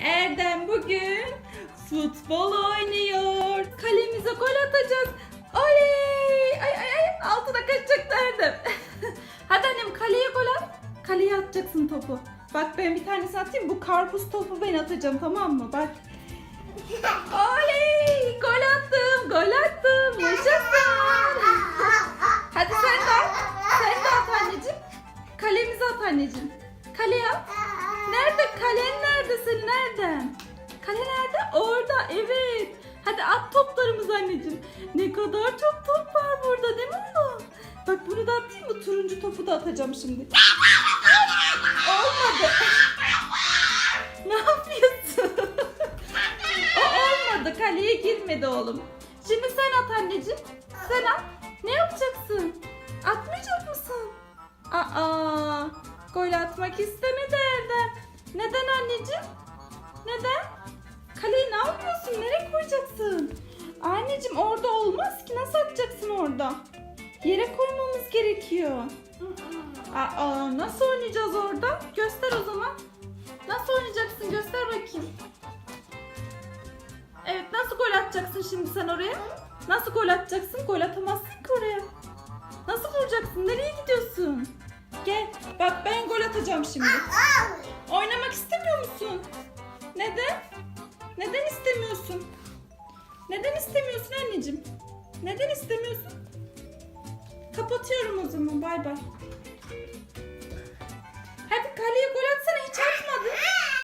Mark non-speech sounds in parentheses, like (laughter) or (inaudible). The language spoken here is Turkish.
Erdem bugün futbol oynuyor. Kalemize gol atacağız. Oley! Ay ay ay altına kaçacaktı Erdem. (laughs) Hadi annem kaleye gol at. Kaleye atacaksın topu. Bak ben bir tanesini atayım. Bu karpuz topu ben atacağım tamam mı? Bak. Oley! Gol attım. Gol attım. Yaşasın. Hadi sen de at. Sen de at anneciğim. Kalemize at anneciğim. Kaleye at. Senin? Nereden? Kale nerede? Orada. Evet. Hadi at toplarımızı anneciğim. Ne kadar çok top var burada değil mi oğlum? Bak bunu da atayım mı? Turuncu topu da atacağım şimdi. Olmadı. ne yapıyorsun? o olmadı. Kaleye girmedi oğlum. Şimdi sen at anneciğim. Sen at. Ne yapacaksın? Atmayacak mısın? Aa, gol atmak istemedi Erdem. Anneciğim? Neden? Kaleyi ne yapıyorsun? Nereye koyacaksın? Anneciğim orada olmaz ki. Nasıl atacaksın orada? Yere koymamız gerekiyor. Aa, nasıl oynayacağız orada? Göster o zaman. Nasıl oynayacaksın? Göster bakayım. Evet, nasıl gol atacaksın şimdi sen oraya? Nasıl gol atacaksın? Gol atamazsın ki oraya. Nasıl vuracaksın? Nereye gidiyorsun? Gel. Bak ben gol atacağım şimdi. Neden istemiyorsun anneciğim? Neden istemiyorsun? Kapatıyorum o zaman. Bay bay.